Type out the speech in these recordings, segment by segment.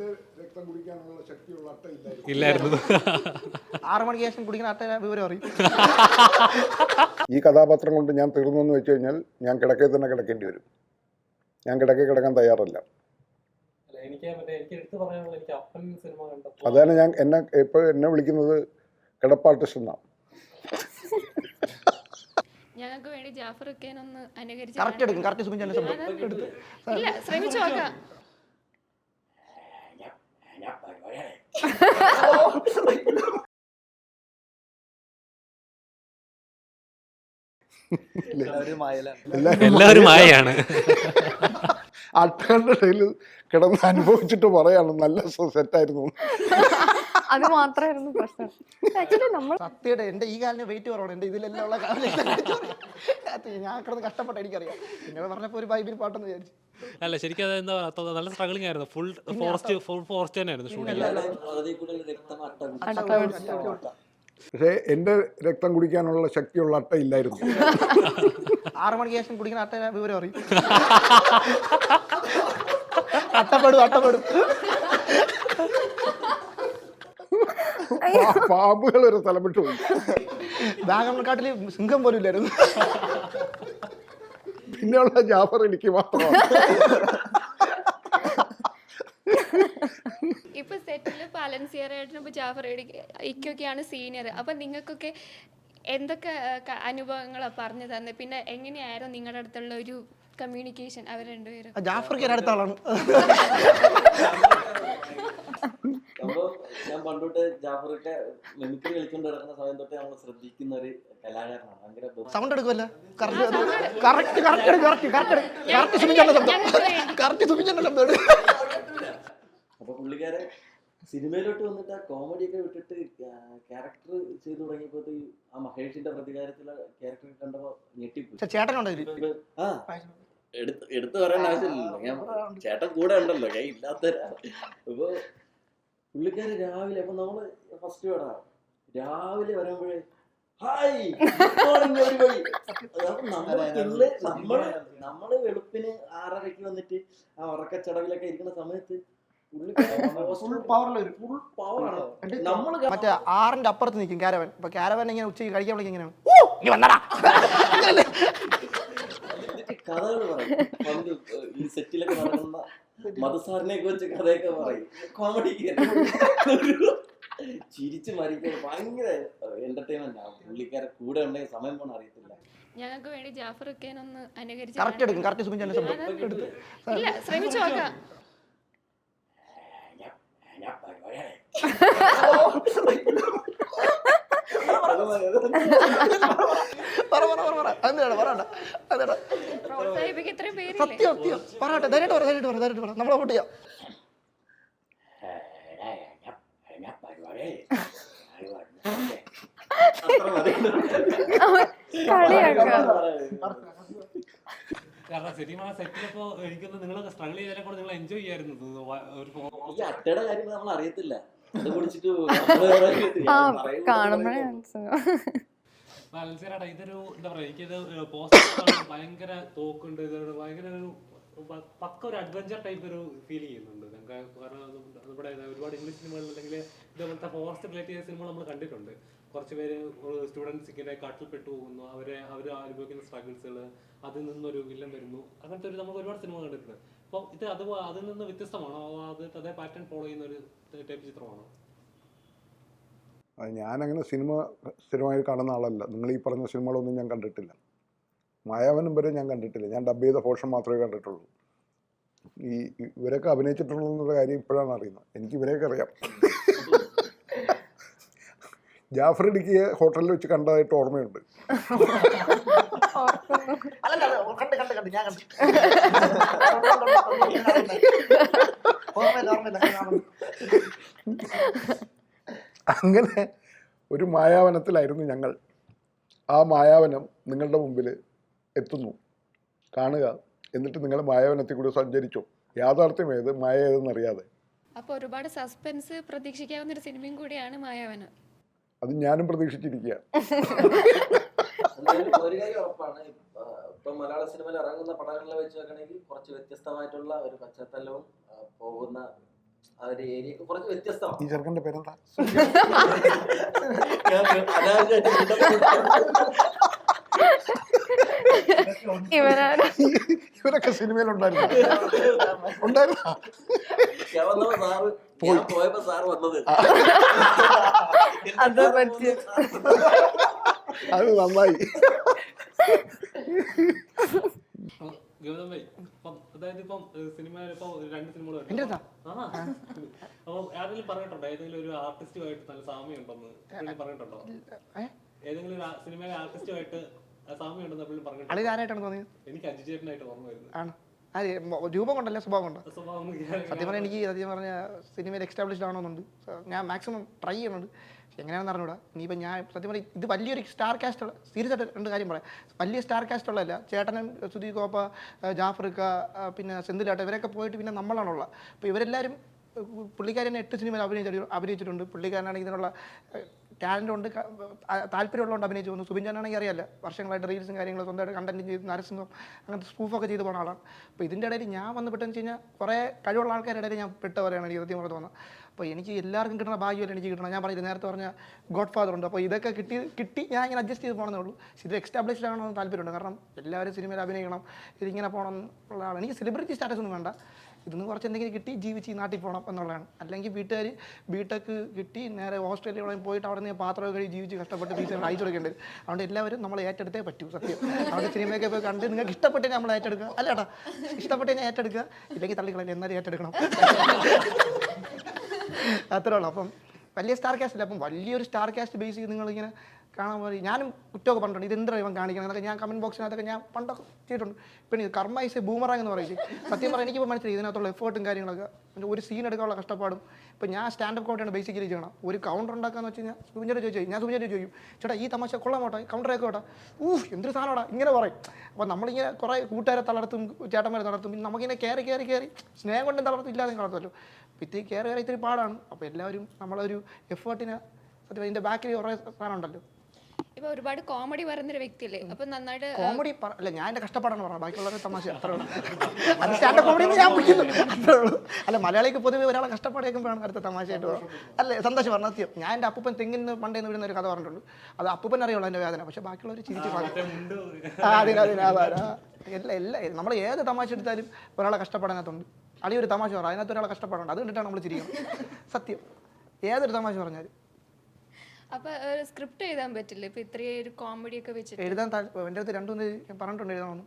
എന്റെ രക്തം കുടിക്കാനുള്ള ശക്തിയുള്ള അട്ട ഇല്ലായിരുന്നു. ഇല്ലായിരുന്നു. ആറ് മണിക്ക് ശേഷം കുടിക്കുന്ന അട്ട വിവരം അറിയും. ഈ കഥാപാത്രം കൊണ്ട് ഞാൻ തീർന്നു എന്ന് വെച്ച് കഴിഞ്ഞാൽ ഞാൻ കിടക്കയിൽ തന്നെ കിടക്കേണ്ടി വരും. ഞാൻ കിടക്കയിൽ കിടക്കാൻ തയ്യാറല്ല. അതാണ് ഞാൻ എന്നെ ഇപ്പോൾ എന്നെ വിളിക്കുന്നത് കിടപ്പാർട്ടിസ്റ്റ് എന്നാണ്. ഞങ്ങൾക്ക് വേണ്ടി ജാഫർ ഒക്കെ ഒന്ന് അനുകരിച്ച് കറക്റ്റ് എടുക്കും കറക്റ്റ് സുഖം ഇല്ല ശ്രമിച്ചു നോക്കാം. എല്ലാവരും മായയാണ്. അട്ടകളുടെ ഇടയിൽ കിടന്ന് അനുഭവിച്ചിട്ട് പറയാണ് നല്ല സെറ്റായിരുന്നു അത് മാത്രമായിരുന്നു പ്രശ്നം. ആക്ച്വലി നമ്മൾ സത്യയുടെ എന്റെ ഈ കാലിന് വെയിറ്റ് കുറവാണ്. എന്റെ ഇതിലെല്ലാം ഉള്ള കാലിന് ഞാൻ കിടന്ന് കഷ്ടപ്പെട്ട എനിക്കറിയാം. നിങ്ങൾ പറഞ്ഞപ്പോൾ ഒരു ബൈബിൾ പാട്ടെന്ന് വിചാരിച്ചു. അല്ല ശരിക്കും അത് എന്താ പറയുക നല്ല സ്ട്രഗിളിംഗ് ആയിരുന്നു. ഫുൾ ഫോറസ്റ്റ് ഫുൾ ഫോറസ്റ്റ് തന്നെയായിരുന്നു ഷൂട്ടിംഗ് പക്ഷേ എന്റെ രക്തം കുടിക്കാനുള്ള ശക്തിയുള്ള അട്ട ഇല്ലായിരുന്നു. ആറു മണിക്ക് ശേഷം കുടിക്കുന്ന അട്ട വിവരം അറിയും. അട്ടപ്പെടും അട്ടപ്പെടും. പാമ്പുകൾ ഒരു സ്ഥലം വിട്ടു പോയി. വാഗമൺകാട്ടിൽ സിംഹം പോലും ഇല്ലായിരുന്നു. പിന്നെയുള്ള ജാഫർ എനിക്ക് മാത്രമാണ്. ഇപ്പൊ സെറ്റിൽ പാലൻസിയറായിട്ട് ഇപ്പൊ ജാഫർ ഇക്കൊക്കെയാണ് സീനിയർ അപ്പൊ നിങ്ങൾക്കൊക്കെ എന്തൊക്കെ അനുഭവങ്ങളാ പറഞ്ഞു തന്നെ പിന്നെ എങ്ങനെയായിരുന്നു നിങ്ങളുടെ അടുത്തുള്ള ഒരു കമ്മ്യൂണിക്കേഷൻ അവർ രണ്ടുപേരും. ജാഫർക്ക് ഞാൻ അടുത്ത ആളാണ്. നമ്മൾ ഞാൻ പണ്ടോട്ട് ജാഫറൊക്കെ മിമിക്രി കളിക്കൊണ്ട് കിടക്കുന്ന സമയം തൊട്ട് നമ്മൾ ശ്രദ്ധിക്കുന്ന ഒരു കലാകാരനാണ്. ഭയങ്കര sound എടുക്കുമല്ലോ correct correct correct correct correct ശബ്ദം. കറക്റ്റ് ശബ്ദം അപ്പൊ പുള്ളിക്കാരെ സിനിമയിലോട്ട് വന്നിട്ട് ആ കോമഡി ഒക്കെ വിട്ടിട്ട് ക്യാരക്ടർ ചെയ്തു തുടങ്ങിയപ്പോ ആ മഹേഷിന്റെ പ്രതികാരത്തിലെ ക്യാരക്ടർ കണ്ടപ്പോ ഞെട്ടിപ്പോയി. ചേട്ടനുണ്ടോ ആ. എടുത്ത് എടുത്തു പറയേണ്ട ആവശ്യമില്ലല്ലോ. ഞാൻ ചേട്ടൻ കൂടെ ഉണ്ടല്ലോ. കൈ ഇല്ലാത്ത അപ്പൊ പുള്ളിക്കാര് രാവിലെ അപ്പൊ നമ്മൾ ഫസ്റ്റ് വേടാ രാവിലെ വരുമ്പോഴേ ഹായ് good morning everybody." അപ്പൊ നമ്മൾ നമ്മൾ നമ്മൾ വെളുപ്പിന് ആറരയ്ക്ക് വന്നിട്ട് ആ ഉറക്കച്ചടവിലൊക്കെ ഇരിക്കുന്ന സമയത്ത് മറ്റേ ആറിന്റെ അപ്പുറത്ത് നിൽക്കും കാരവൻ. ഇപ്പൊ കാരവൻ ഇങ്ങനെ ഉച്ചയ്ക്ക് കഴിക്കാൻ ഈ സെറ്റിലൊക്കെ നടക്കുന്ന മധുസാറിനെ കുറിച്ച് കഥയൊക്കെ പറയും കോമഡി ചിരിച്ചു മരിക്കാൻ ഭയങ്കര എന്റർടൈൻമെന്റ് ആണ് പുള്ളിക്കാരെ കൂടെ ഉണ്ടെങ്കിൽ സമയം പോണ അറിയത്തില്ല ഞങ്ങൾക്ക് വേണ്ടി ജാഫർ ഒക്കെയൊന്ന് ഒന്ന് അനുകരിച്ച് കറക്റ്റ് എടുക്കും കറക്റ്റ് സുമിച്ചാന്റെ ശബ്ദം എടുത്ത് ഇല്ല ശ്രമിച്ചു നോക്കാം പറ പറയണ്ട. സത്യം സത്യം. പറയട്ടെ ധൈര്യമായിട്ട് പറ ധൈര്യമായിട്ട് പറ ധൈര്യമായിട്ട് പറ. നമ്മളെ വോട്ട് ചെയ്യാം. അത്ര മതി. കളിയാക്കാം കാരണം സിനിമ സെറ്റിലപ്പോ എനിക്ക് നിങ്ങളൊക്കെ സ്ട്രഗിൾ ചെയ്തതിനെ കൂടെ നിങ്ങൾ എൻജോയ് ചെയ്യായിരുന്നു. ഒരു ഈ അട്ടയുടെ കാര്യം നമ്മൾ അറിയത്തില്ല കാണുമ്പോഴേ പറയും. ഇതൊരു എന്താ പറയാ എനിക്കിത് പോസ്റ്റ് ഭയങ്കര തോക്കുണ്ട് ഇതൊരു ഭയങ്കര ഒരു പക്ക ഒരു അഡ്വഞ്ചർ ടൈപ്പ് ഒരു ഫീൽ ചെയ്യുന്നുണ്ട്. നമുക്ക് കാരണം നമ്മുടെ ഒരുപാട് ഇംഗ്ലീഷ് സിനിമകൾ അല്ലെങ്കിൽ ഇതേപോലത്തെ ഫോറസ്റ്റ് റിലേറ്റ് ചെയ്ത സിനിമകൾ നമ്മൾ കണ്ടിട്ടുണ്ട്. കുറച്ച് പേര് സ്റ്റുഡൻസ് ഇങ്ങനെ കാട്ടിൽപ്പെട്ടു പോകുന്നു. അവരെ അവർ അനുഭവിക്കുന്ന സ്ട്രഗിൾസുകൾ അതിൽ നിന്നൊരു വില്ലൻ വരുന്നു. അങ്ങനത്തെ ഒരു നമുക്ക് ഒരുപാട് സിനിമ കണ്ടിട്ടുണ്ട്. അപ്പോൾ ഇത് അത് അതിൽ നിന്ന് വ്യത്യസ്തമാണോ? അതോ അത് അതേ പാറ്റേൺ ഫോളോ ചെയ്യുന്ന ഒരു ടൈപ്പ് ചിത്രമാണോ? അത് ഞാനങ്ങനെ സിനിമ സ്ഥിരമായി കാണുന്ന ആളല്ല. നിങ്ങൾ ഈ പറഞ്ഞ സിനിമകളൊന്നും ഞാൻ കണ്ടിട്ടില്ല. മായാവനും വരെ ഞാൻ കണ്ടിട്ടില്ല. ഞാൻ ഡബ് ചെയ്ത പോർഷൻ മാത്രമേ കണ്ടിട്ടുള്ളൂ. ഈ ഇവരൊക്കെ അഭിനയിച്ചിട്ടുള്ളൂ എന്നുള്ള കാര്യം ഇപ്പോഴാണ് അറിയുന്നത്. എനിക്ക് ഇവരെയൊക്കെ അറിയാം. ജാഫർ ഇടുക്കിയെ ഹോട്ടലിൽ വെച്ച് കണ്ടതായിട്ട് ഓർമ്മയുണ്ട്. അല്ല, കണ്ട് കണ്ട് കണ്ട് ഞാൻ കണ്ടു. ഓർമ്മയില്ല ഓർമ്മയില്ല അങ്ങനെ ഒരു മായാവനത്തിലായിരുന്നു ഞങ്ങൾ. ആ മായാവനം നിങ്ങളുടെ മുമ്പിൽ എത്തുന്നു. കാണുക എന്നിട്ട് നിങ്ങൾ മായാവനത്തിൽ കൂടി സഞ്ചരിച്ചു. യാഥാർത്ഥ്യം ഏത് മായ ഏതെന്നറിയാതെ അപ്പൊ ഒരുപാട് സസ്പെൻസ് പ്രതീക്ഷിക്കാവുന്ന ഒരു സിനിമയും കൂടിയാണ് മായാവനം. അത് ഞാനും പ്രതീക്ഷിച്ചിരിക്കുക ഒരു കാര്യം ഉറപ്പാണ്. ഇപ്പ- മലയാള സിനിമയിൽ ഇറങ്ങുന്ന പടങ്ങളെ വെച്ച് നോക്കണമെങ്കിൽ കുറച്ച് വ്യത്യസ്തമായിട്ടുള്ള ഒരു പശ്ചാത്തലവും പോകുന്ന ആ ഒരു ഏരിയ കുറച്ച് വ്യത്യസ്തമാണ്. ഈ ചെറുക്കന്റെ പേരെന്താ? ഞാൻ സിനിമയിൽ ഉണ്ടായിരുന്നു? ഇവരൊക്കെ സിനിമയിലുണ്ടായിരുന്നു ഉണ്ടായിരുന്നോ പോയപ്പോ സാർ വന്നത്. അത് പറ്റി അത് നന്നായി. ഗൗതം ഭായി ഇപ്പം അതായത് ഇപ്പം സിനിമയിൽ ഇപ്പം രണ്ട് സിനിമകൾ എന്റെ അടുത്താ? ആ. അപ്പം ആരെങ്കിലും പറഞ്ഞിട്ടുണ്ടോ? ഏതെങ്കിലും ഒരു ആർട്ടിസ്റ്റുമായിട്ട് നല്ല സാമ്യം ഉണ്ടെന്ന് എപ്പോഴും പറഞ്ഞിട്ടുണ്ടോ? ഏ? ഏതെങ്കിലും ഒരു സിനിമയിലെ ആർട്ടിസ്റ്റുമായിട്ട് സാമ്യം ഉണ്ടെന്ന് പറഞ്ഞിട്ടുണ്ടോ? അളിത് ആരായിട്ടാണ് തോന്നിയത്? എനിക്ക് അജി ചേട്ടനായിട്ട് ഓർമ്മ വരുന്നത്. ആണ്? മൊ- രൂപം കൊണ്ടല്ല സ്വഭാവം കൊണ്ടോ. സത്യം പറഞ്ഞാൽ എനിക്ക് സത്യം പറഞ്ഞ സിനിമയിൽ എക്സ്റ്റാബ്ലിഷ്ഡ് ആണോന്നുണ്ട് ഞാൻ മാക്സിമം ട്രൈ ചെയ്യുന്നുണ്ട്. എങ്ങനെയാണെന്ന് അറിഞ്ഞൂടാ. ഇനിയിപ്പോൾ ഞാൻ സത്യം പറഞ്ഞാൽ ഇത് വലിയൊരു സ്റ്റാർ കാസ്റ്റ് ഉള്ള സീരിയസ് ആയിട്ട് രണ്ട് കാര്യം പറയാം. വലിയ സ്റ്റാർ കാസ്റ്റ് ഉള്ളതല്ല ചേട്ടനും സുധി ഗോപ ജാഫർക്ക പിന്നെ സെന്തിലാട്ട ഇവരൊക്കെ പോയിട്ട് പിന്നെ നമ്മളാണുള്ള. അപ്പോൾ ഇവരെല്ലാവരും പുള്ളിക്കാരനെ എട്ട് സിനിമയിൽ അഭിനയിച്ചു അഭിനയിച്ചിട്ടുണ്ട്. പുള്ളിക്കാരനാണെങ്കിൽ ഇതിനുള്ള ടാലന്റ് ഉണ്ട് താല്പര്യമുള്ളതുകൊണ്ട് അഭിനയിച്ചു പോകുന്നു. സുബിൻ ചാനാണെങ്കിൽ അറിയാല്ല വർഷങ്ങളായിട്ട് റീൽസും കാര്യങ്ങളും സ്വന്തമായിട്ട് കണ്ടന്റ് ചെയ്ത് നരസിംഹം അങ്ങനത്തെ സ്പൂഫൊക്കെ ചെയ്ത് പോണ ആളാണ്. അപ്പോൾ ഇതിന്റെ ഇടയിൽ ഞാൻ വന്ന് പെട്ടെന്ന് വെച്ച് കഴിഞ്ഞാൽ കുറേ കഴിവുള്ള ആൾക്കാരുടെ ഇടയിൽ ഞാൻ പെട്ടവരെയാണ് എനിക്ക് സത്യം പറഞ്ഞു തോന്നുന്നത്. അപ്പോൾ എനിക്ക് എല്ലാവർക്കും കിട്ടുന്ന ഭാഗ്യമല്ല എനിക്ക് കിട്ടണം. ഞാൻ പറഞ്ഞില്ല നേരത്തെ പറഞ്ഞ ഗോഡ് ഫാദർ ഉണ്ട്. അപ്പോൾ ഇതൊക്കെ കിട്ടി കിട്ടി ഞാൻ ഇങ്ങനെ അഡ്ജസ്റ്റ് ചെയ്ത് പോകണമെന്നേ ഉള്ളൂ. ഇത് എക്സ്റ്റാബ്ലിഷ്ഡ് ആകണമെന്ന് താല്പര്യമുണ്ട്. കാരണം എല്ലാവരും സിനിമയിൽ അഭിനയിക്കണം ഇതിങ്ങനെ പോകണം ഉള്ള ആളാണ്. എനിക്ക് സെലിബ്രിറ്റി സ്റ്റാറ്റസ് ഒന്നും വേണ്ട. ഇതിന്ന് കുറച്ച് എന്തെങ്കിലും കിട്ടി ജീവിച്ച് ഈ നാട്ടിൽ പോകണം എന്നുള്ളതാണ്. അല്ലെങ്കിൽ വീട്ടുകാർ ബിടെക് കിട്ടി നേരെ ഓസ്ട്രേലിയ പോയിട്ട് അവിടെ നിന്ന് പാത്രമൊക്കെ കഴിച്ച് ജീവിച്ച് കഷ്ടപ്പെട്ട് ഫീസ് അയച്ചു കൊടുക്കേണ്ടത് അതുകൊണ്ട് എല്ലാവരും നമ്മൾ ഏറ്റെടുത്തേ പറ്റൂ സത്യം. അവിടെ സിനിമയൊക്കെ പോയി കണ്ട് നിങ്ങൾക്ക് ഇഷ്ടപ്പെട്ട് നമ്മൾ ഏറ്റെടുക്കുക. അല്ല ഏട്ടാ? ഇഷ്ടപ്പെട്ട് ഞാൻ ഏറ്റെടുക്കുക. ഇല്ലെങ്കിൽ തള്ളിക്കളയില്ല എന്നാലും ഏറ്റെടുക്കണം. അത്രേ ഉള്ളൂ. അപ്പം വലിയ സ്റ്റാർ കാസ്റ്റ് അല്ല. അപ്പം വലിയൊരു സ്റ്റാർ കാസ്റ്റ് ബേസ് ചെയ്ത് നിങ്ങളിങ്ങനെ കാണാൻ പോയി ഞാനും കുറ്റമൊക്കെ പറഞ്ഞിട്ടുണ്ട്. ഇത് എന്തിനാ ഇവൻ കാണിക്കണം എന്നൊക്കെ ഞാൻ കമന്റ് ബോക്സിനകത്തൊക്കെ ഞാൻ പണ്ടൊക്കെ ചെയ്തിട്ടുണ്ട്. പിന്നെ ഇത് കർമ്മ ബൂമറാങ് എന്ന് പറയുന്നത് സത്യം പറഞ്ഞാൽ എനിക്കിപ്പോൾ മനസ്സിലായി ഇതിനകത്തുള്ള എഫേർട്ടും കാര്യങ്ങളൊക്കെ. ഒരു സീൻ എടുക്കാനുള്ള കഷ്ടപ്പാടും. ഇപ്പം ഞാൻ സ്റ്റാൻഡപ്പ് കോട്ടയാണ് ബേസിക്കലി ചെയ്യണം. ഒരു കൗണ്ടർ ഉണ്ടാക്കാന്ന് വെച്ച് കഴിഞ്ഞാൽ സുബിഞ്ഞോട് ചോദിച്ചു ഞാൻ സുബിഞ്ഞോട് ചോദിക്കും ചേട്ടാ ഈ തമാശ കൊള്ളാം പോട്ടെ കൗണ്ടർ ഒക്കെ കേട്ടോ. ഊഹ് എന്തൊരു സാധനമാടാ. ഇങ്ങനെ പറയും. അപ്പോൾ നമ്മളിങ്ങനെ കുറേ കൂട്ടുകാരെ തളർത്തും ചേട്ടന്മാരെ തളർത്തും. പിന്നെ നമുക്കിങ്ങനെ കയറി കയറി കയറി സ്നേഹം കൊണ്ടും തളർത്തും ഇല്ലാതെ കളർത്തുമല്ലോ അപ്പോൾ ഇത്തിരി കയറി കയറി ഇത്തിരി പാടാണ്. അപ്പോൾ എല്ലാവരും നമ്മളൊരു എഫേർട്ടിന് സത്യം ഇതിന്റെ ബാക്കിൽ കുറേ സാധനം ഉണ്ടല്ലോ. ഇപ്പൊ ഒരുപാട് കോമഡി പറയുന്നൊരു വ്യക്തിയല്ലേ? അപ്പൊ നന്നായിട്ട് കോമഡി അല്ല ഞാൻ എന്റെ കഷ്ടപ്പാടാണ് പറഞ്ഞത്. ബാക്കിയുള്ളവരെ തമാശ. അത്രേ ഉള്ളൂ. അത് സ്റ്റാൻഡപ്പ് കോമഡി ഞാൻ പിടിക്കുന്നു അത്രേ ഉള്ളൂ. അല്ല മലയാളിക്ക് പൊതുവെ ഒരാളെ കഷ്ടപ്പാട് കേൾക്കുമ്പോഴാണ് അടുത്ത തമാശയായിട്ട് പറയുന്നത് അല്ലേ സന്തോഷം പറഞ്ഞ സത്യം. ഞാൻ എന്റെ അപ്പൂപ്പൻ തെങ്ങിൽ നിന്ന് പണ്ടേന്ന് വിടുന്ന ഒരു കഥ പറഞ്ഞിട്ടുള്ളൂ. അത് അപ്പൂപ്പൻ അറിയുള്ളൂ എന്റെ വേദന. പക്ഷേ ബാക്കിയുള്ളവർ ചിരിച്ച് പറഞ്ഞു മറ്റേ മുണ്ട് ആ, അതിന് അതിന് അതാ, അതാ. എല്ലാ എല്ലാ നമ്മൾ ഏത് തമാശ എടുത്താലും ഒരാളെ കഷ്ടപ്പെടാനകത്തുണ്ട് അളി ഒരു തമാശ പറ. അതിനകത്ത് ഒരാളെ കഷ്ടപ്പാടുണ്ട്. അത് കണ്ടിട്ടാണ് നമ്മൾ ചിരിക്കുന്നത്. സത്യം. ഏതൊരു തമാശ പറഞ്ഞാലും. അപ്പൊ സ്ക്രിപ്റ്റ് എഴുതാൻ പറ്റില്ല? ഇപ്പൊ ഇത്രയും ഒരു കോമഡി ഒക്കെ വെച്ചിട്ട്. എഴുതാൻ എന്റെ അടുത്ത് രണ്ടു പറഞ്ഞിട്ടുണ്ട് എഴുതണമെന്ന്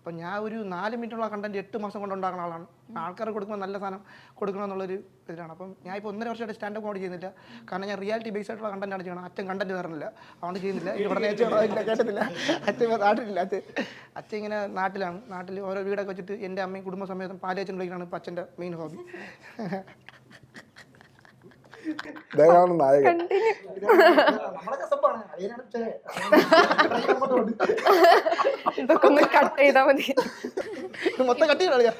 അപ്പം ഞാൻ ഒരു നാല് മിനിറ്റുള്ള കണ്ടന്റ് എട്ട് മാസം കൊണ്ട് ഉണ്ടാക്കുന്ന ആളാണ്. ആൾക്കാർ കൊടുക്കുമ്പോൾ നല്ല സാധനം കൊടുക്കണം എന്നുള്ളൊരു ഇതിലാണ്. അപ്പം ഞാൻ ഇപ്പോൾ ഒന്നര വർഷമായിട്ട് സ്റ്റാൻഡപ്പ് കോമഡി ചെയ്യുന്നില്ല. കാരണം ഞാൻ റിയാലിറ്റി ബേസ് ആയിട്ടുള്ള കണ്ടന്റാണ് ചെയ്യണം അച്ഛൻ കണ്ടന്റ് തരുന്നില്ല അതുകൊണ്ട് ചെയ്യുന്നില്ല. ഇവിടെ കേട്ടില്ല അച്ഛൻ നാട്ടിലില്ല അച്ഛൻ. അച്ഛൻ ഇങ്ങനെ നാട്ടിലാണ്. നാട്ടിൽ ഓരോ വീടൊക്കെ വെച്ചിട്ട് എന്റെ അമ്മയും കുടുംബസമേതം പാലയച്ചൻ ഇപ്പം അച്ഛന്റെ മെയിൻ ഹോബി ഇദ്ദേഹമാണ് നായകൻ? ഇതൊക്കെ ഒന്ന് കട്ട് ചെയ്താൽ മതി. മൊത്തം കട്ടി കളിയാ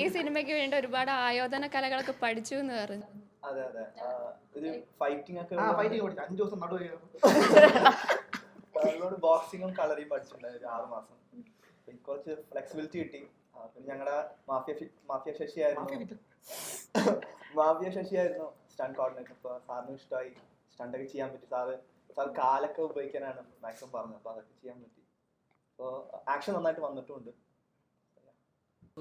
ഈ സിനിമയ്ക്ക് വേണ്ടി ഒരുപാട് ആയോധന കലകളൊക്കെ പഠിച്ചു എന്ന് പറഞ്ഞു. അതെ അതെ. ഫൈറ്റിംഗ് ഒക്കെ ആ ഫൈറ്റിംഗ് പഠിച്ചു. അഞ്ച് ദിവസം നടുവ് ഒരുപാട് ബോക്സിങ്ങും കളറിയും പഠിച്ചിട്ടുണ്ടായിരുന്നു ആറ് മാസം. കുറച്ച് ഫ്ലെക്സിബിലിറ്റി കിട്ടി. പിന്നെ ഞങ്ങളുടെ മാഫിയ മാഫിയ ശശിയായിരുന്നു മാഫിയ ശശിയായിരുന്നു സ്റ്റണ്ട് കോർഡിനേറ്റർ അപ്പോൾ സാറിന് ഇഷ്ടമായി. സ്റ്റണ്ട് ഒക്കെ ചെയ്യാൻ പറ്റി. സാറ് സാർ കാലൊക്കെ ഉപയോഗിക്കാനാണ് മാക്സിമം പറഞ്ഞത്. അപ്പോൾ അതൊക്കെ ചെയ്യാൻ പറ്റി. അപ്പോൾ ആക്ഷൻ നന്നായിട്ട് വന്നിട്ടുമുണ്ട്.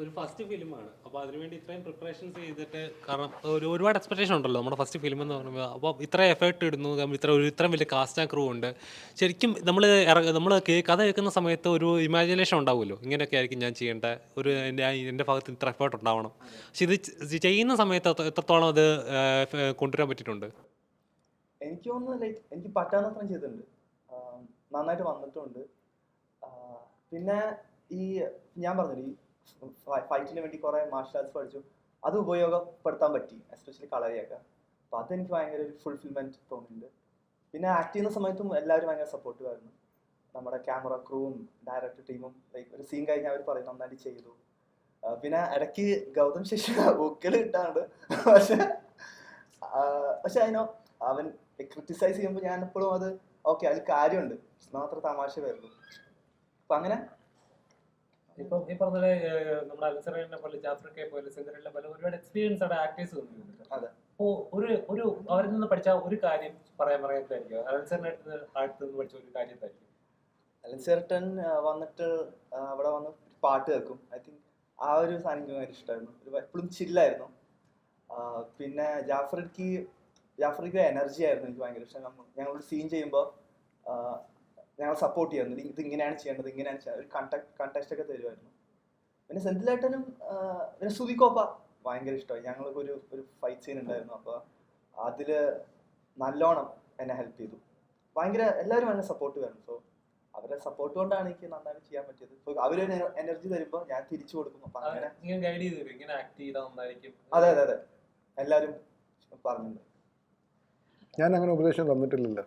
ഒരു ഫസ്റ്റ് ഫിലിമാണ് അപ്പോൾ അതിനുവേണ്ടി ഇത്രയും പ്രിപ്പറേഷൻസ് ചെയ്തിട്ട് കാരണം ഒരു ഒരുപാട് എക്സ്പെക്ടേഷൻ ഉണ്ടല്ലോ നമ്മുടെ ഫസ്റ്റ് ഫിലിം എന്ന് പറയുമ്പോൾ അപ്പോൾ ഇത്ര എഫേർട്ട് ഇടുന്നു ഇത്ര ഒരു ഇത്രയും വലിയ കാസ്റ്റ് ആൻഡ് ക്രൂ ഉണ്ട്. ശരിക്കും നമ്മൾ നമ്മൾ കഥ കേൾക്കുന്ന സമയത്ത് ഒരു ഇമാജിനേഷൻ ഉണ്ടാവുമല്ലോ. ഇങ്ങനെയൊക്കെ ആയിരിക്കും ഞാൻ ചെയ്യേണ്ട ഒരു എന്റെ എന്റെ ഭാഗത്ത് ഇത്ര എഫേർട്ട് ഉണ്ടാവണം. പക്ഷെ ഇത് ചെയ്യുന്ന സമയത്ത് എത്രത്തോളം അത് കൊണ്ടുവരാൻ പറ്റിയിട്ടുണ്ട്? എനിക്ക് തോന്നുന്നു ലൈക്ക് എനിക്ക് പറ്റാവുന്നത്ര ചെയ്തിട്ടുണ്ട്. നന്നായിട്ട് വന്നിട്ടുണ്ട്. പിന്നെ ഈ ഞാൻ പറഞ്ഞില്ലേ ഫൈറ്റിന് വേണ്ടി കുറേ മാർഷൽ ആർട്സ് പഠിച്ചു. അത് ഉപയോഗപ്പെടുത്താൻ പറ്റി എസ്പെഷ്യലി കളരിയൊക്കെ. അപ്പം അതെനിക്ക് ഭയങ്കര ഒരു ഫുൾഫിൽമെന്റ് തോന്നുന്നുണ്ട് പിന്നെ ആക്ട് ചെയ്യുന്ന സമയത്തും എല്ലാവരും ഭയങ്കര സപ്പോർട്ടീവായിരുന്നു നമ്മുടെ ക്യാമറ ക്രൂവും ഡയറക്ടർ ടീമും ലൈക്ക് ഒരു സീൻ കഴിഞ്ഞ് അവർ പറയും നന്നായിട്ട് ചെയ്തു. പിന്നെ ഇടയ്ക്ക് ഗൗതം ശശി ബുക്കിൽ ഇട്ടാണ്ട് പക്ഷെ പക്ഷെ അതിനോ അവൻ ക്രിറ്റിസൈസ് ചെയ്യുമ്പോൾ ഞാൻ എപ്പോഴും അത് ഓക്കെ അതിൽ കാര്യമുണ്ട്. മാത്രം തമാശ വരുള്ളൂ അപ്പം അങ്ങനെ ഇപ്പം ഈ പറഞ്ഞ നമ്മുടെ അൽസറിനെ പോലെ ജാഫ്രിക്കയെ പോലെ സിന്ദറിലെ പോലെ ഒരുപാട് എക്സ്പീരിയൻസ് ആണ് ആക്ടേഴ്സ് വന്നിട്ടുണ്ട്. അതെ. അപ്പോ ഒരു ഒരു അവരിൽ നിന്ന് പഠിച്ച ഒരു കാര്യം പറയാൻ പറയാത്തായിരിക്കും അൽസറിന്റെ അടുത്ത് നിന്ന് പഠിച്ച ഒരു കാര്യത്തായിരിക്കും അൽസെർട്ടൻ അലൻ വന്നിട്ട് അവിടെ വന്ന് പാട്ട് കേൾക്കും. ഐ തിങ്ക് ആ ഒരു സാധനം എനിക്ക് ഭയങ്കര ഇഷ്ടമായിരുന്നു ഒരു എപ്പോഴും ചില്ലായിരുന്നു. പിന്നെ ജാഫ്രിക്ക് ജാഫ്രിക്ക് എനർജി ആയിരുന്നു എനിക്ക് ഭയങ്കര ഇഷ്ടം. ഞങ്ങളോട് ഞങ്ങളൊരു സീൻ ചെയ്യുമ്പോൾ ഞങ്ങൾ സപ്പോർട്ട് ചെയ്യുന്നു. ഇത് ഇങ്ങനെയാണ് ചെയ്യേണ്ടത് ഇങ്ങനെയാണ് ചെയ്യേണ്ടത്. ഒരു കണ്ടക്ട് കണ്ടക്സ്റ്റ് ഒക്കെ തരുമായിരുന്നു. പിന്നെ സെന്തിലേട്ടനും പിന്നെ സുതിക്കോപ്പ ഭയങ്കര ഇഷ്ടമായി ഞങ്ങൾക്ക് ഒരു ഒരു ഫൈറ്റ് സീൻ ഉണ്ടായിരുന്നു. അപ്പോൾ അതിൽ നല്ലോണം എന്നെ ഹെൽപ്പ് ചെയ്തു. ഭയങ്കര എല്ലാവരും എന്നെ സപ്പോർട്ട് വേണം സോ അവരെ സപ്പോർട്ട് കൊണ്ടാണ് എനിക്ക് നന്നായി ചെയ്യാൻ പറ്റിയത്. സോ അവരൊരു എനർജി തരുമ്പോൾ ഞാൻ തിരിച്ചു കൊടുക്കും. അപ്പം അങ്ങനെ ഇങ്ങനെ ഗൈഡ് ചെയ്തു ഇങ്ങനെ ആക്ട് ചെയ്താൽ നന്നായിരിക്കും. അതെ അതെ അതെ. എല്ലാവരും പറഞ്ഞിട്ടുണ്ട്. ഞാൻ അങ്ങനെ ഉപദേശം തന്നിട്ടില്ലല്ലോ.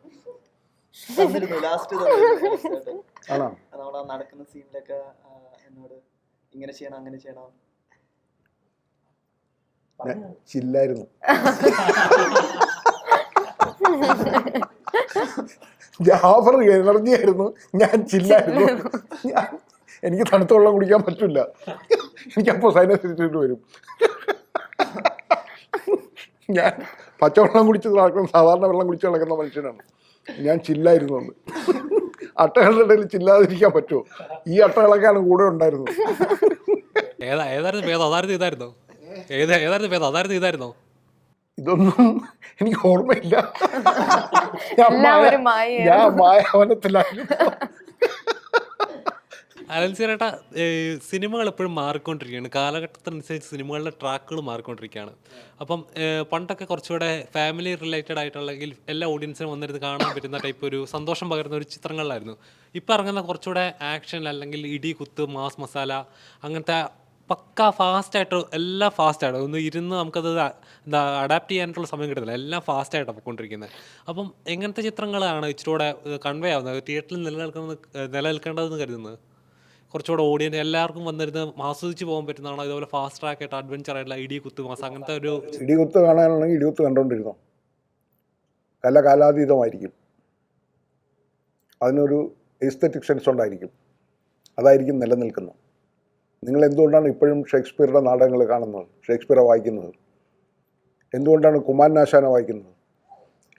തന്നിരുന്നു ലാസ്റ്റ് ആ നടക്കുന്ന സീനിലൊക്കെ എന്നോട് ഇങ്ങനെ ചെയ്യണം അങ്ങനെ ചെയ്യണം. ചില്ലായിരുന്നു. ജാഫർ എനർജി ആയിരുന്നു ഞാൻ ചില്ലായിരുന്നു. എനിക്ക് തണുത്ത വെള്ളം കുടിക്കാൻ പറ്റില്ല. എനിക്കപ്പോൾ സൈനസിറ്റിട്ട് വരും. ഞാൻ പച്ചവെള്ളം കുടിച്ച് നടക്കുന്ന സാധാരണ വെള്ളം കുടിച്ച് നടക്കുന്ന മനുഷ്യനാണ്. ഞാൻ ചില്ലായിരുന്നു അന്ന്. അട്ടകളുടെ ഇടയിൽ ചില്ലാതിരിക്കാൻ പറ്റുമോ? ഈ അട്ടകളൊക്കെയാണ് കൂടെ ഉണ്ടായിരുന്നത്. ഏതാ ഏതായിരുന്നു അതായിരുന്നു ഇതായിരുന്നോ. ഏതാ ഏതായിരുന്നു ഭേദം? അതായിരുന്നു ഇതായിരുന്നോ. ഇതൊന്നും എനിക്ക് ഓർമ്മയില്ല. ഞാൻ മായാവനത്തിലായിരുന്നു. അലൻസിയേട്ട സിനിമകൾ എപ്പോഴും മാറിക്കൊണ്ടിരിക്കുകയാണ്. കാലഘട്ടത്തിനനുസരിച്ച് സിനിമകളുടെ ട്രാക്കുകൾ മാറിക്കൊണ്ടിരിക്കുകയാണ്. അപ്പം പണ്ടൊക്കെ കുറച്ചുകൂടെ ഫാമിലി റിലേറ്റഡ് ആയിട്ടുള്ളെങ്കിൽ എല്ലാ ഓഡിയൻസിനും വന്നിരുന്ന് കാണാൻ പറ്റുന്ന ടൈപ്പ് ഒരു സന്തോഷം പകരുന്ന ഒരു ചിത്രങ്ങളിലായിരുന്നു ഇപ്പം ഇറങ്ങുന്ന കുറച്ചുകൂടെ ആക്ഷൻ അല്ലെങ്കിൽ ഇടി കുത്ത് മാസ് മസാല അങ്ങനത്തെ പക്ക ഫാസ്റ്റായിട്ട് എല്ലാം ഫാസ്റ്റായിട്ട് ഒന്ന് ഇരുന്ന് നമുക്കത് എന്താ അഡാപ്റ്റ് ചെയ്യാനായിട്ടുള്ള സമയം കിട്ടുന്നില്ല എല്ലാം ഫാസ്റ്റായിട്ടാണ് പോയിക്കൊണ്ടിരിക്കുന്നത് അപ്പം എങ്ങനത്തെ ചിത്രങ്ങളാണ് ഇച്ചിരി കൂടെ കൺവേ ആവുന്നത്? തിയേറ്ററിൽ നിലനിൽക്കുന്നത് നിലനിൽക്കേണ്ടതെന്ന് കരുതുന്നത്? കുറച്ചുകൂടെ ഓഡിയൻസ് എല്ലാവർക്കും വന്നിരുന്ന് ആസ്വദിച്ച് പോകാൻ പറ്റുന്നതാണോ? ഇതുപോലെ ഫാസ്റ്റ് ട്രാക്ക് ആയിട്ട് അഡ്വഞ്ചർ ആയിട്ടുള്ള ഇടി കുത്ത് മാസം. അങ്ങനത്തെ ഒരു ഇടി ഇടികുത്ത് കാണാനാണെങ്കിൽ ഇടികുത്ത് കണ്ടുകൊണ്ടിരുന്നോ കല കാലാതീതമായിരിക്കും. അതിനൊരു എസ്തറ്റിക് സെൻസ് ഉണ്ടായിരിക്കും. അതായിരിക്കും നിലനിൽക്കുന്നത്. നിങ്ങൾ എന്തുകൊണ്ടാണ് ഇപ്പോഴും ഷേക്സ്പിയറുടെ നാടകങ്ങൾ കാണുന്നത്? ഷേക്സ്പിയറെ വായിക്കുന്നത്? എന്തുകൊണ്ടാണ് കുമാൻ കുമാരനാശാനെ വായിക്കുന്നത്?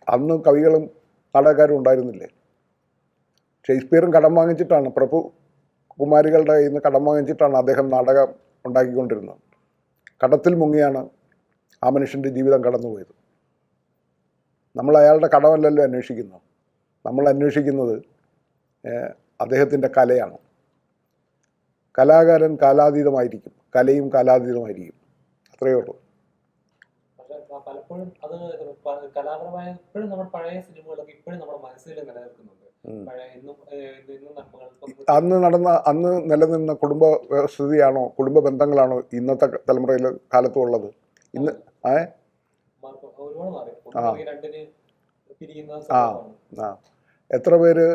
അന്ന് കവികളും നാടകക്കാരും ഉണ്ടായിരുന്നില്ലേ? ഷേക്സ്പിയറും കടം വാങ്ങിച്ചിട്ടാണ്. പ്രഭു കുമാരികളുടെ കയ്യിൽ നിന്ന് കടം വാങ്ങിച്ചിട്ടാണ് അദ്ദേഹം നാടകം ഉണ്ടാക്കിക്കൊണ്ടിരുന്നത്. കടത്തിൽ മുങ്ങിയാണ് ആ മനുഷ്യന്റെ ജീവിതം കടന്നുപോയത്. നമ്മൾ അയാളുടെ കടമല്ലല്ലോ അന്വേഷിക്കുന്നത്. നമ്മൾ അന്വേഷിക്കുന്നത് അദ്ദേഹത്തിന്റെ കലയാണ്. കലാകാരൻ കാലാതീതമായിരിക്കും. കലയും കാലാതീതമായിരിക്കും. അത്രയേ ഉള്ളൂ. പലപ്പോഴും അത് കലാപരമായ ഇപ്പോഴും നമ്മുടെ പഴയ സിനിമകളൊക്കെ ഇപ്പോഴും നമ്മുടെ മനസ്സിൽ നിലനിൽക്കുന്നുണ്ട്. അന്ന് നടന്ന അന്ന് നിലനിന്ന കുടുംബ സ്ഥിതിയാണോ കുടുംബ ബന്ധങ്ങളാണോ ഇന്നത്തെ തലമുറയിൽ കാലത്തും ഉള്ളത്? ഇന്ന് ഏ? ആ. ആ. എത്ര പേര്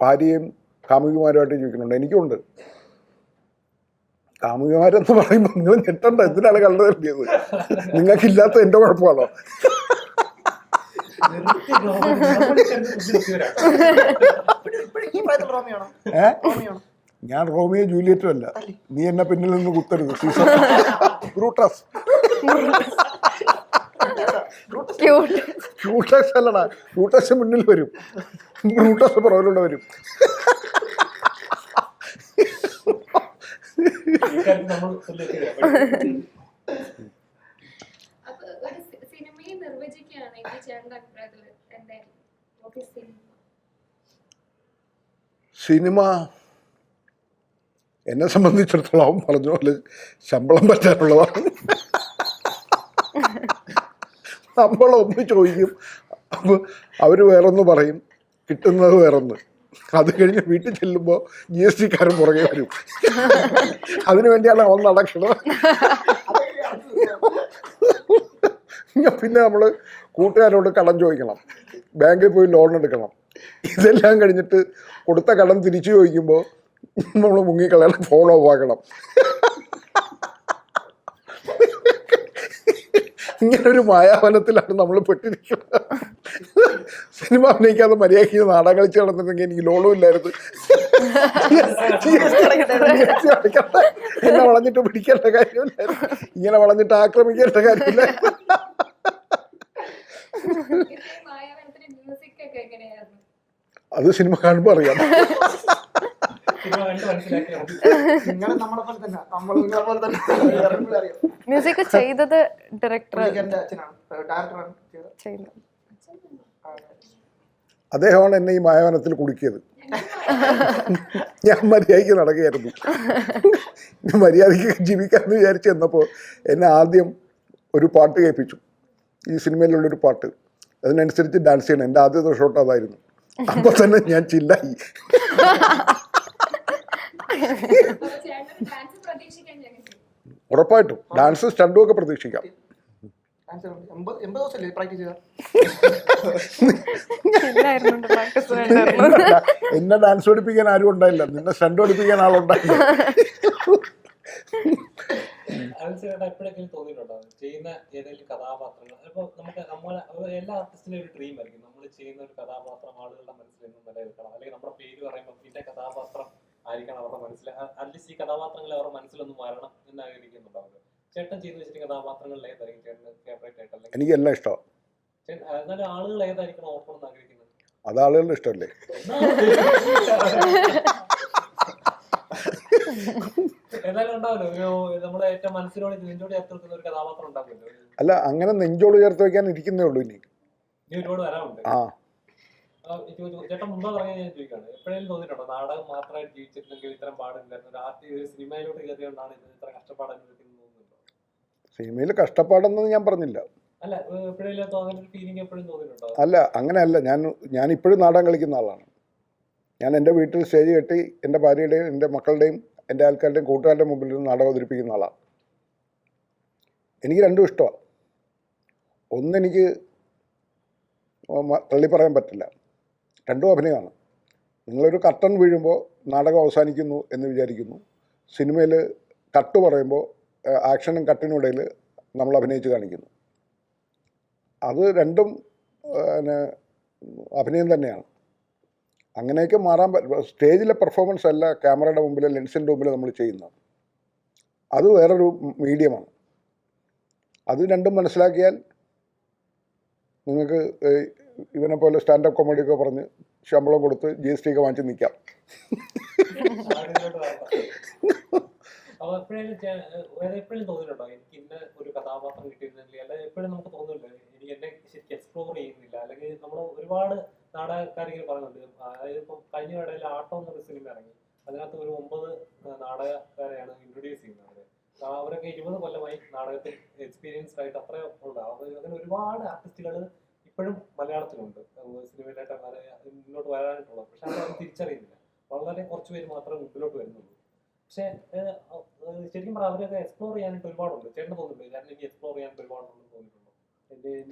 ഭാര്യയും കാമുകിമാരുമായിട്ട് ജീവിക്കുന്നുണ്ട്? എനിക്കുണ്ട്. കാമുകിമാരെന്ന് പറയുമ്പോൾ നിങ്ങൾ ഞെട്ടണ്ട. എന്തിനാണ് കണ്ടു തരേണ്ടത് നിങ്ങൾക്കില്ലാത്ത എന്റെ കുഴപ്പമാണോ നിർത്തി രോമം- നമ്മൾ കിടന്ന് കുത്തി നിർത്തിയവരാണ്. ഈ പ്രായത്തിൽ റോമിയാണോ ഏ റോമിയാണോ ഞാൻ റോമിയോ ജൂലിയറ്റും അല്ല. നീ എന്നെ പിന്നിൽ നിന്ന് കുത്തരുത്. സീസൺ ബ്രൂട്ടസ് ക്യൂട്ട് ബ്രൂട്ടസ് അല്ലടാ. ബ്രൂട്ടസ് മുന്നിൽ വരും. ബ്രൂട്ടസ് പുറകിലൂടെ വരും. നമ്മൾ തുല്യതയാണ്. അപ്പൊ ഒരു സി- സിനിമയെ നിർവചിക്കുകയാണെങ്കിൽ ചേട്ടന്റെ അഭിപ്രായത്തിൽ എന്തായിരിക്കും ഓക്കെ സിനിമ. എന്നെ സംബന്ധിച്ചിടത്തോളം പറഞ്ഞ പോലെ ശമ്പളം പറ്റാനുള്ളതാണ്. നമ്മളൊന്ന് ചോദിക്കും അപ്പോൾ അവർ വേറൊന്ന് പറയും കിട്ടുന്നത് വേറൊന്ന്. അത് കഴിഞ്ഞ് വീട്ടിൽ ചെല്ലുമ്പോൾ ജി എസ് ടിക്കാരൻ പുറകെ വരും. അതിനു വേണ്ടിയാണ് അവൻ നടക്കുന്നത്. പിന്നെ നമ്മൾ കൂട്ടുകാരോട് കടം ചോദിക്കണം. ബാങ്കിൽ പോയി ലോൺ എടുക്കണം. ഇതെല്ലാം കഴിഞ്ഞിട്ട് കൊടുത്ത കടം തിരിച്ചു ചോദിക്കുമ്പോൾ നമ്മൾ മുങ്ങിക്കളയണം ഫോൺ ഓഫ് ആക്കണം. ഒരു മായാവനത്തിലാണ് നമ്മൾ പെട്ടിരിക്കുന്നത്. സിനിമ അഭിനയിക്കാതെ മര്യാദയ്ക്ക് നാടകം കളിച്ച് നടന്നിട്ടുണ്ടെങ്കിൽ എനിക്ക് ലോണും ഇല്ലായിരുന്നു. എന്നെ വളഞ്ഞിട്ട് പിടിക്കേണ്ട കാര്യമില്ലായിരുന്നു. ഇങ്ങനെ വളഞ്ഞിട്ട് ആക്രമിക്കേണ്ട കാര്യമില്ലായിരുന്നു. അത് സിനിമ കാണുമ്പോൾ അറിയാം. മ്യൂസിക് ചെയ്തത് ഡയറക്ടർ ഡയറക്ടറാണ് ചെയ്തത്. ചെയ്യുന്നത് അദ്ദേഹമാണ് എന്നെ ഈ മായവനത്തിൽ കുടുക്കിയത്. ഞാൻ മര്യാദയ്ക്ക് നടക്കുകയായിരുന്നു. ഞാൻ മര്യാദയ്ക്ക് ജീവിക്കാമെന്ന് വിചാരിച്ചു ചെന്നപ്പോൾ എന്നെ ആദ്യം ഒരു പാട്ട് കേൾപ്പിച്ചു. ഈ സിനിമയിലുള്ളൊരു പാട്ട്. അതിനനുസരിച്ച് ഡാൻസ് ചെയ്യണം. എന്റെ ആദ്യത്തെ ഷോട്ട് അതായിരുന്നു. അപ്പോൾ തന്നെ ഞാൻ ചില്ലായി. ഉറപ്പായിട്ടും. ഡാൻസ് സ്റ്റണ്ടും ഒക്കെ പ്രതീക്ഷിക്കാം. എന്നെ ഡാൻസ് പഠിപ്പിക്കാൻ ആരും ഉണ്ടായില്ല. നിന്നെ സ്റ്റണ്ട് പഠിപ്പിക്കാൻ ആളുണ്ടായില്ല. അനുസരിച്ച് എപ്പോഴെങ്കിലും തോന്നിയിട്ടുണ്ടോ? ചെയ്യുന്ന ഏതെങ്കിലും കഥാപാത്രങ്ങൾ? ഇപ്പൊ നമുക്ക് നമ്മളെ എല്ലാ ആർട്ടിസ്റ്റിനും ഒരു ഡ്രീം ആയിരിക്കും. നമ്മൾ ചെയ്യുന്ന ഒരു കഥാപാത്രം ആളുകളുടെ മനസ്സിൽ നിന്നും നിലനിൽക്കണം. അല്ലെങ്കിൽ നമ്മുടെ പേര് പറയുമ്പോൾ ഇതിന്റെ കഥാപാത്രം ആയിരിക്കണം അവരുടെ മനസ്സിൽ. അറ്റ്ലീസ്റ്റ് ഈ കഥാപാത്രങ്ങൾ അവരുടെ മനസ്സിലൊന്നും വരണം എന്ന് ആഗ്രഹിക്കുന്നുണ്ടോ അവർ ചേട്ടൻ ചെയ്തു വെച്ചിട്ട് കഥാപാത്രങ്ങളിൽ ഏതായിരിക്കും ചേട്ടന് ഫേവറേറ്റ് ആയിട്ട്? അല്ലെങ്കിൽ എനിക്ക് എല്ലാം ഇഷ്ടമാണ് ചേട്ടൻ- എന്നാലും ആളുകൾ ഏതായിരിക്കണം ഓർക്കണം എന്ന് ആഗ്രഹിക്കുന്നത്? അത് ആളുകളുടെ ഇഷ്ടമല്ലേ? അല്ല അങ്ങനെ നെഞ്ചോട് ചേർത്ത് വെക്കാൻ ഇരിക്കുന്നേ ഉള്ളൂ ഇനി. ആ. ചേട്ടൻ മുമ്പ് പറഞ്ഞ ഞാൻ ചോദിക്കാണ് എപ്പോഴേലും തോന്നിയിട്ടുണ്ടോ? നാടകം മാത്രമായിട്ട് ജീവിച്ചിരുന്നെങ്കിൽ പാടില്ലായിരുന്നു ഒരു ആർട്ടി ഒരു സിനിമയിലോട്ട് കയറിയോണ്ടാണ് ഇത് ഇത്ര തോന്നുന്നുണ്ടോ? സിനിമയിൽ കഷ്ടപ്പാടെന്ന് ഞാൻ പറഞ്ഞില്ല. അല്ല അങ്ങനെയല്ല. ഞാൻ ഞാൻ ഇപ്പോഴും നാടകം കളിക്കുന്ന ആളാണ്. ഞാൻ എന്റെ വീട്ടിൽ സ്റ്റേജ് കെട്ടി എന്റെ ഭാര്യയുടെയും എന്റെ മക്കളുടെയും എന്റെ ആൾക്കാരുടെയും കൂട്ടുകാരുടെ മുമ്പിൽ നിന്ന് നാടകം അവതരിപ്പിക്കുന്ന ആളാണ് എനിക്ക് രണ്ടും ഇഷ്ടമാണ് ഒന്നെനിക്ക് തള്ളി പറയാൻ പറ്റില്ല. രണ്ടും അഭിനയമാണ്. നിങ്ങളൊരു കട്ടൺ വീഴുമ്പോൾ നാടകം അവസാനിക്കുന്നു എന്ന് വിചാരിക്കുന്നു. സിനിമയിൽ കട്ട് പറയുമ്പോൾ ആക്ഷനും കട്ടിനും ഇടയിൽ നമ്മൾ അഭിനയിച്ച് കാണിക്കുന്നു. അത് രണ്ടും അഭിനയം തന്നെയാണ്. അങ്ങനെയൊക്കെ മാറാൻ സ്റ്റേജിലെ പെർഫോമൻസ് അല്ല ക്യാമറയുടെ മുമ്പിൽ ലെൻസിന്റെ മുമ്പിൽ നമ്മൾ ചെയ്യുന്നത്. അത് വേറൊരു മീഡിയമാണ്. അത് രണ്ടും മനസ്സിലാക്കിയാൽ നിങ്ങൾക്ക് ഇവനെ പോലെ സ്റ്റാൻഡപ്പ് കോമഡിയൊക്കെ പറഞ്ഞ് ശമ്പളം കൊടുത്ത് ജി എസ് ടി ഒക്കെ വാങ്ങിച്ച് നിൽക്കാം ഒരുപാട് നാടകക്കാരിങ്ങനെ പറയുന്നുണ്ട്. അതായത് ഇപ്പം കഴിഞ്ഞ ഇടയിൽ ആട്ടം എന്നൊരു സിനിമ ഇറങ്ങി. അതിനകത്ത് ഒരു ഒമ്പത് നാടകക്കാരെയാണ് ഇൻട്രൊഡ്യൂസ് ചെയ്യുന്നത് അവർ. അവരൊക്കെ ഇരുപത് കൊല്ലമായി നാടകത്തിൽ എക്സ്പീരിയൻസ്ഡ് ആയിട്ട് അത്രയും ഉണ്ട് അങ്ങനെ ഒരുപാട് ആർട്ടിസ്റ്റുകൾ ഇപ്പോഴും മലയാളത്തിലുണ്ട്. സിനിമയിലായിട്ട് മുന്നോട്ട് വരാനായിട്ടുള്ളത്. പക്ഷെ അവർ തിരിച്ചറിയുന്നില്ല. വളരെ കുറച്ച് പേര് മാത്രമേ മുമ്പിലോട്ട് വരുന്നുള്ളൂ. പക്ഷേ ശരിക്കും പറഞ്ഞാൽ അവരൊക്കെ എക്സ്പ്ലോർ ചെയ്യാനായിട്ട് ഒരുപാടുണ്ട്. ചേട്ടന് തോന്നുന്നുണ്ട്? ഞാൻ എനിക്ക് എക്സ്പ്ലോർ ചെയ്യാൻ ഒരുപാടുണ്ടെന്ന് തോന്നിയിട്ടുണ്ടോ?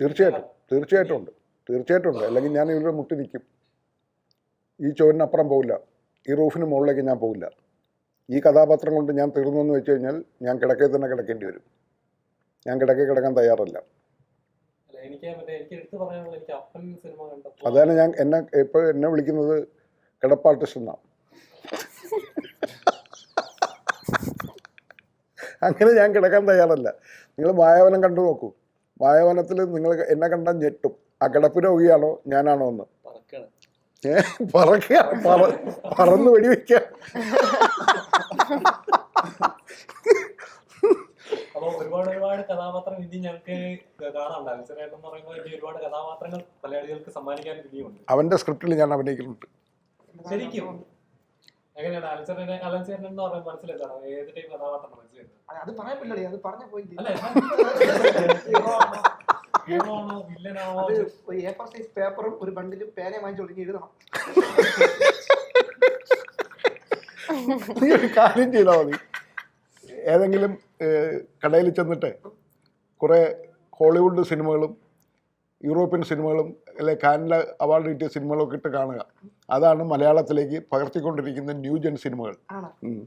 തീർച്ചയായിട്ടും. തീർച്ചയായിട്ടും ഉണ്ട്. തീർച്ചയായിട്ടും ഉണ്ട്. അല്ലെങ്കിൽ ഞാൻ ഇവരുടെ മുട്ടി നിൽക്കും. ഈ ചോരിനപ്പുറം പോകില്ല ഈ റൂഫിന് മുകളിലേക്ക് ഞാൻ പോകില്ല ഈ കഥാപാത്രം കൊണ്ട് ഞാൻ തീർന്നു എന്ന് വെച്ച് കഴിഞ്ഞാൽ ഞാൻ കിടക്കയിൽ തന്നെ കിടക്കേണ്ടി വരും. ഞാൻ കിടക്കയിൽ കിടക്കാൻ തയ്യാറല്ല. അതാണ് ഞാൻ എന്നെ ഇപ്പോൾ എന്നെ വിളിക്കുന്നത് കിടപ്പ് ആർട്ടിസ്റ്റ് എന്നാണ് അങ്ങനെ ഞാൻ കിടക്കാൻ തയ്യാറല്ല. നിങ്ങൾ മായാവനം കണ്ടു നോക്കൂ. മായാവനത്തിൽ നിങ്ങൾ എന്നെ കണ്ടാൽ ഞെട്ടും. ആ കിടപ്പ് രോഗിയാണോ ഞാനാണോ എന്ന്? ഏ പറക്കുക പറ പറന്ന് വെടിവെക്ക അപ്പൊ ഒരുപാട് ഒരുപാട് കഥാപാത്രങ്ങൾ ഇനി ഞങ്ങൾക്ക് കാണാനുണ്ടാവും ചേട്ടൻ എന്ന് പറയുമ്പോൾ ഇനി ഒരുപാട് കഥാപാത്രങ്ങൾ മലയാളികൾക്ക് സമ്മാനിക്കാൻ ഇനിയുണ്ട് അവന്റെ സ്ക്രിപ്റ്റിൽ ഞാൻ അഭിനയിക്കുന്നുണ്ട്. ശരിക്കും? എങ്ങനെയാണ്? എന്ന് പറയുമ്പോൾ ഏത് കഥാപാത്രം അത് അത് പറയാൻ പറ്റില്ലേ അത് പറഞ്ഞു പോയിന്റ് അത് ഒരു എ ഫോർ സൈസ് പേപ്പറും ഒരു ബണ്ടിലും പേനയും വാങ്ങിച്ചു ഒളിഞ്ഞ് എഴുതണം നീ ഒരു കാര്യം ചെയ്താൽ മതി. ഏതെങ്കിലും കടയിൽ ചെന്നിട്ട് കുറേ ഹോളിവുഡ് സിനിമകളും യൂറോപ്യൻ സിനിമകളും അല്ലെ കാനഡ അവാർഡ് കിട്ടിയ സിനിമകളൊക്കെ ഇട്ട് കാണുക. അതാണ് മലയാളത്തിലേക്ക് പകർത്തിക്കൊണ്ടിരിക്കുന്ന ന്യൂജൻ സിനിമകൾ ആണ് ഉം.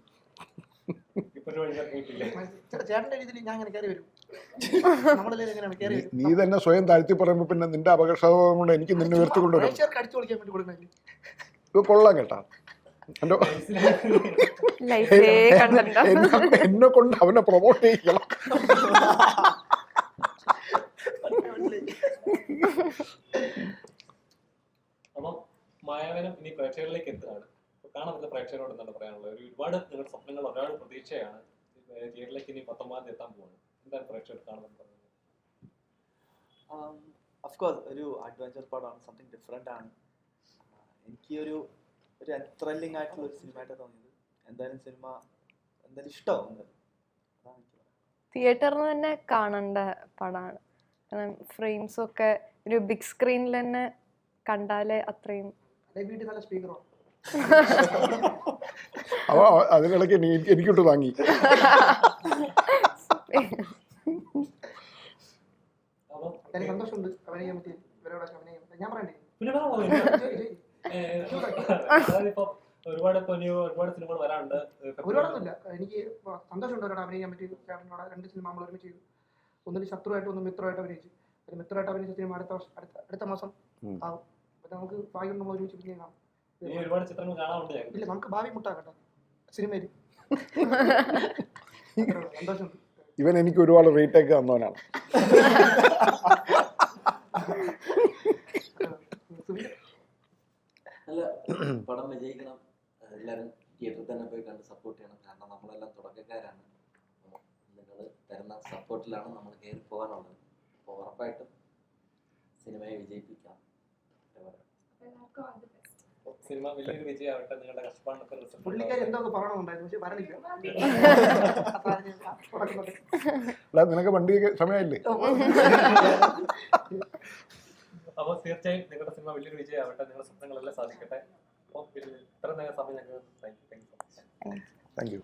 ഇപ്പൊ ഒരു വഴി ഇറങ്ങിയിട്ടില്ലേ ചേ- ചേട്ടന്റെ രീതിയിൽ ഞാൻ അങ്ങനെ കയറി വരും. എങ്ങനെയാണ് കയറി വരും. നീ തന്നെ സ്വയം താഴ്ത്തി പറയുമ്പോ പിന്നെ നിന്റെ അപകർഷതം കൊണ്ട് എനിക്ക് നിന്നെ ഉയർത്തിക്കൊണ്ടുവരും അടിച്ചു പൊളിക്കാൻ വേണ്ടി കൊടുക്കുന്നില്ല ഇത് കൊള്ളാം കേട്ടാ. എന്നെ കൊണ്ട് അവനെ പ്രൊമോട്ട് ചെയ്യണം അപ്പം മായാവനം ഇനി പ്രേക്ഷകരിലേക്ക് എത്തുകയാണ്. പറ്റുന്ന പ്രേക്ഷകരോട് എന്താണ് പറയാനുള്ളത്? ഒരു ഒരുപാട് നിങ്ങളുടെ സ്വപ്നങ്ങൾ ഒരുപാട് പ്രതീക്ഷയാണ്. തിയേറ്ററിലേക്ക് ഇനി പത്തൊമ്പതാം തീയതി എത്താൻ പോവാണ്. എന്താണ് പ്രേക്ഷകർ കാണുന്നത് പറയുന്നത് അഫ്കോഴ്സ് ഒരു അഡ്വഞ്ചർ പടമാണ്. സംതിങ് ഡിഫറെന്റ് ആണ്. എനിക്ക് ഒരു ഒരു ത്രില്ലിംഗ് ആയിട്ടുള്ള ഒരു സിനിമയായിട്ട് തോന്നിയത്. എന്തായാലും സിനിമ എന്തായാലും ഇഷ്ടമാവും. തിയേറ്ററിൽ തന്നെ കാണേണ്ട പടമാണ് കാരണം ഫ്രെയിംസും ഒക്കെ ഒരു ബിഗ് സ്ക്രീനിൽ തന്നെ കണ്ടാലേ അത്രയും വീട്ടിൽ നല്ല സ്പീക്കറോ അവ അതിനിടയ്ക്ക് എനിക്ക് എനിക്കിട്ട് വാങ്ങി. ഒരുപാട് ഒരുപാട് സിനിമകൾ വരാനുണ്ട് ഒരുപാടൊന്നുമില്ല. എനിക്ക് സന്തോഷമുണ്ട് ഒരാൾ അഭിനയിക്കാൻ പറ്റി ചേട്ടനോട്. രണ്ട് സിനിമ നമ്മൾ ഒരുമിച്ച് ചെയ്തു. ഒന്നിൽ ശത്രുവായിട്ട് ഒന്ന് മിത്രമായിട്ട് അഭിനയിച്ചു. ഒരു മിത്രമായിട്ട് അഭിനയിച്ച സിനിമ അടുത്ത അടുത്ത അടുത്ത മാസം. ആവും. അപ്പൊ നമുക്ക് ഭാഗ്യം നമ്മൾ ഒരുമിച്ച് പിന്നെ കാണാം. ഒരുപാട് ചിത്രങ്ങൾ ഞങ്ങൾക്ക് ഇല്ല നമുക്ക് ഭാവി മുട്ടാക്കട്ടെ. കേട്ടോ സിനിമയിൽ. സന്തോഷമുണ്ട് ഇവൻ എനിക്ക് ഒരുപാട് റീടേക്ക് തന്നവനാണ്. അല്ല പടം വിജയിക്കണം. എല്ലാവരും തിയേറ്ററിൽ തന്നെ പോയി കണ്ട് സപ്പോർട്ട് ചെയ്യണം. കാരണം നമ്മളെല്ലാം തുടക്കക്കാരാണ്. നിങ്ങൾ തരുന്ന സപ്പോർട്ടിലാണ് നമ്മൾ കയറി പോകാനുള്ളത്. അപ്പോൾ ഉറപ്പായിട്ടും സിനിമയെ വിജയിപ്പിക്കാം. സിനിമ വലിയൊരു വിജയമാവട്ടെ നിങ്ങളുടെ കഷ്ടപ്പാടൊക്കെ റിസൾട്ട് പുള്ളിക്കാരി എന്തോ ഒക്കെ പറയണമെന്നുണ്ടായിരുന്നു പക്ഷെ പറഞ്ഞില്ല. നിനക്ക് വണ്ടി സമയമില്ലേ അപ്പൊ തീർച്ചയായും നിങ്ങളുടെ സിനിമ വലിയൊരു വിജയമാവട്ടെ. നിങ്ങളുടെ സ്വപ്നങ്ങളെല്ലാം സാധിക്കട്ടെ. അപ്പോൾ ഇത്ര നേരം സമയം ഞങ്ങൾ താങ്ക് യു താങ്ക് യു